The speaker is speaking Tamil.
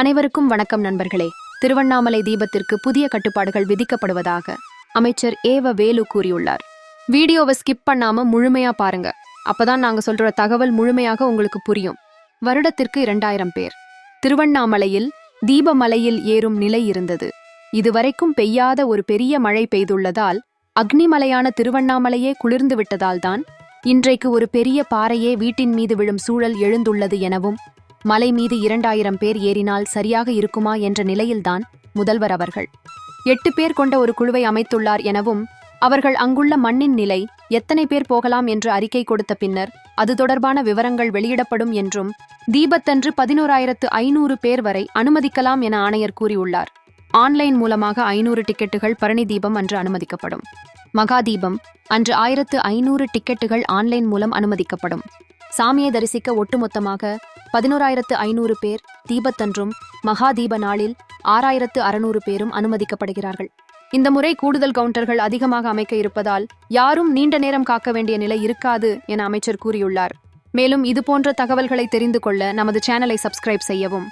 அனைவருக்கும் வணக்கம் நண்பர்களே. திருவண்ணாமலை தீபத்திற்கு புதிய கட்டுப்பாடுகள் விதிக்கப்படுவதாக அமைச்சர் ஏவ வேலு கூறியுள்ளார். வீடியோவை ஸ்கிப் பண்ணாம முழுமையா பாருங்க. அப்பதான் நாங்க சொல்ற தகவல் முழுமையாக உங்களுக்கு புரியும். வருடத்திற்கு இரண்டாயிரம் பேர். திருவண்ணாமலையில் தீபமலையில் ஏறும் நிலை இருந்தது. இதுவரைக்கும் பெய்யாத ஒரு பெரிய மழை பெய்துள்ளதால் அக்னிமலையான திருவண்ணாமலையே குளிர்ந்து விட்டதால்தான் இன்றைக்கு ஒரு பெரிய பாறையே வீட்டின் மீது விழும் சூழல் எழுந்துள்ளது எனவும் மலை மீது இரண்டாயிரம் பேர் ஏறினால் சரியாக இருக்குமா என்ற நிலையில்தான் முதல்வர் அவர்கள். எட்டு பேர் கொண்ட ஒரு குழுவை அமைத்துள்ளார் எனவும் அவர்கள் அங்குள்ள மண்ணின் நிலை எத்தனை பேர் போகலாம் என்று அறிக்கை கொடுத்த பின்னர் அது தொடர்பான விவரங்கள் வெளியிடப்படும் என்றும் தீபத்தன்று பதினோராயிரத்து ஐநூறு பேர் வரை அனுமதிக்கலாம் என ஆணையர் கூறியுள்ளார். ஆன்லைன் மூலமாக ஐநூறு டிக்கெட்டுகள் பரணி தீபம் அன்று அனுமதிக்கப்படும். மகா தீபம் அன்று ஆயிரத்து ஐநூறு டிக்கெட்டுகள் ஆன்லைன் மூலம் அனுமதிக்கப்படும். சாமியை தரிசிக்க ஒட்டுமொத்தமாக பதினோராயிரத்து ஐநூறு பேர் தீபத்தன்றும் மகா தீப நாளில் ஆறாயிரத்து அறுநூறு பேரும் அனுமதிக்கப்படுகிறார்கள். இந்த முறை கூடுதல் கவுண்டர்கள் அதிகமாக அமைக்க இருப்பதால் யாரும் நீண்ட நேரம் காக்க வேண்டிய நிலை இருக்காது என அமைச்சர் கூறியுள்ளார். மேலும் இதுபோன்ற தகவல்களை தெரிந்து கொள்ள நமது சேனலை சப்ஸ்கிரைப் செய்யவும்.